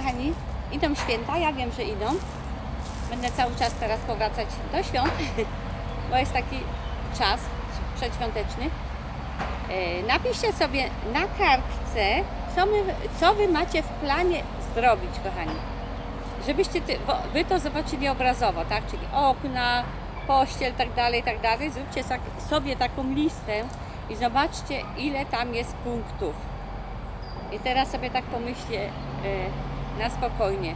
kochani, idą święta, ja wiem, że idą. Będę cały czas teraz powracać do świąt, bo jest taki czas przedświąteczny. E, Napiszcie sobie na kartce, co, my, co Wy macie w planie zrobić, kochani. Żebyście ty, Wy to zobaczyli obrazowo, tak? Czyli okna, pościel, tak dalej, tak dalej. Zróbcie sobie taką listę i zobaczcie, ile tam jest punktów. I teraz sobie tak pomyślcie e, na spokojnie.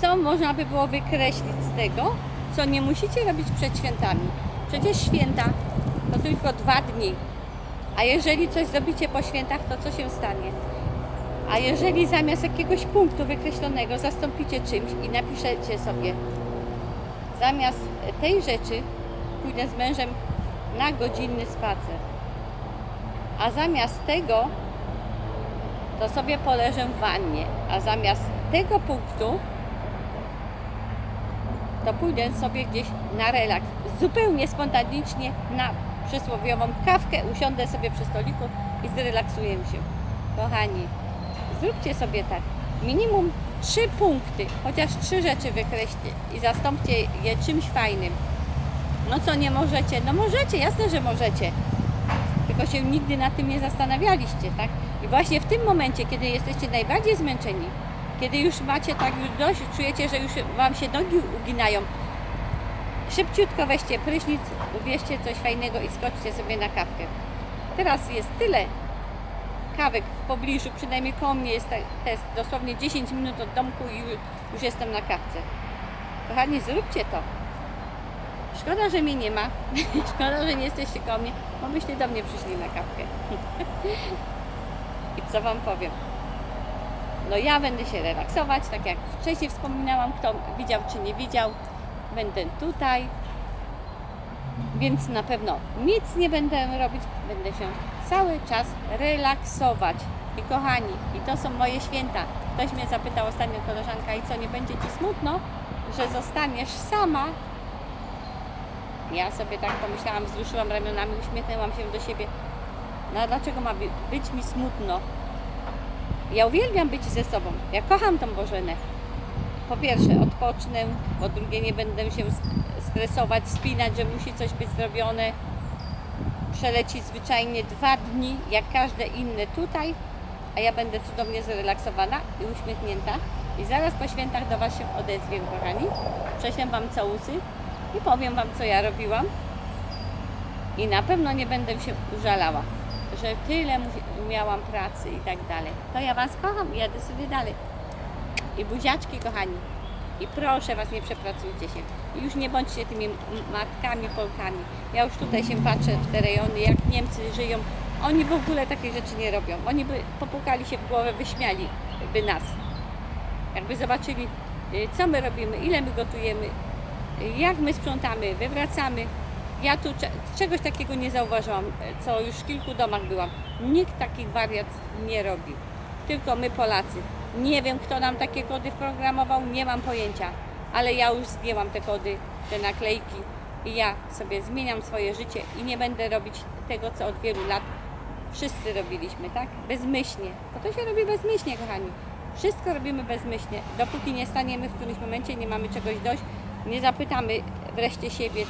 Co można by było wykreślić z tego, co nie musicie robić przed świętami? Przecież święta to tylko dwa dni. A jeżeli coś zrobicie po świętach, to co się stanie? A jeżeli zamiast jakiegoś punktu wykreślonego zastąpicie czymś i napiszecie sobie zamiast tej rzeczy pójdę z mężem na godzinny spacer. A zamiast tego to sobie poleżę w wannie, a zamiast tego punktu to pójdę sobie gdzieś na relaks. Zupełnie spontanicznie na przysłowiową kawkę, usiądę sobie przy stoliku i zrelaksuję się. Kochani, zróbcie sobie tak. Minimum trzy punkty, chociaż trzy rzeczy wykreślcie i zastąpcie je czymś fajnym. No co nie możecie? No możecie, jasne, że możecie. Tylko się nigdy nad tym nie zastanawialiście, tak? I właśnie w tym momencie, kiedy jesteście najbardziej zmęczeni, kiedy już macie tak już dość, czujecie, że już Wam się nogi uginają, szybciutko weźcie prysznic, ubierzcie coś fajnego i skoczcie sobie na kawkę. Teraz jest tyle kawek w pobliżu, przynajmniej koło mnie jest, jest dosłownie 10 minut od domku i ju- już jestem na kawce. Kochani, zróbcie to. Szkoda, że mnie nie ma. Szkoda, że nie jesteście koło mnie, bo byście do mnie przyszli na kawkę. I co Wam powiem? No ja będę się relaksować, tak jak wcześniej wspominałam, kto widział czy nie widział, będę tutaj, więc na pewno nic nie będę robić, będę się cały czas relaksować. I kochani, i to są moje święta. Ktoś mnie zapytał ostatnio koleżanka, i co, nie będzie Ci smutno, że zostaniesz sama? Ja sobie tak pomyślałam, wzruszyłam ramionami, uśmiechnęłam się do siebie. No dlaczego ma by- być mi smutno? Ja uwielbiam być ze sobą. Ja kocham tą Bożenę. Po pierwsze, odpocznę, po drugie, nie będę się stresować, spinać, że musi coś być zrobione. Przeleci zwyczajnie dwa dni, jak każde inne tutaj, a ja będę cudownie zrelaksowana i uśmiechnięta. I zaraz po świętach do Was się odezwę, kochani. Prześlę Wam całusy i powiem Wam, co ja robiłam. I na pewno nie będę się użalała, że tyle miałam pracy i tak dalej. To ja Was kocham i jadę sobie dalej. I buziaczki, kochani. I proszę Was, nie przepracujcie się. I już nie bądźcie tymi matkami, Polkami. Ja już tutaj się patrzę w te rejony, jak Niemcy żyją. Oni w ogóle takich rzeczy nie robią. Oni by popukali się w głowę, wyśmiali by nas. Jakby zobaczyli, y, co my robimy, ile my gotujemy, jak my sprzątamy, wywracamy. Ja tu cze- czegoś takiego nie zauważyłam, co już w kilku domach byłam. Nikt takich wariat nie robi. Tylko my Polacy. Nie wiem, kto nam takie kody wprogramował, nie mam pojęcia. Ale ja już zdjęłam te kody, te naklejki i ja sobie zmieniam swoje życie i nie będę robić tego, co od wielu lat wszyscy robiliśmy, tak? Bezmyślnie. Bo to się robi bezmyślnie, kochani. Wszystko robimy bezmyślnie. Dopóki nie staniemy w którymś momencie, nie mamy czegoś dość, nie zapytamy wreszcie siebie,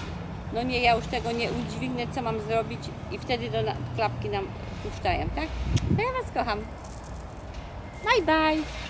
no nie, ja już tego nie udźwignę, co mam zrobić i wtedy do klapki nam puszczają, tak? To ja Was kocham. Bye, bye!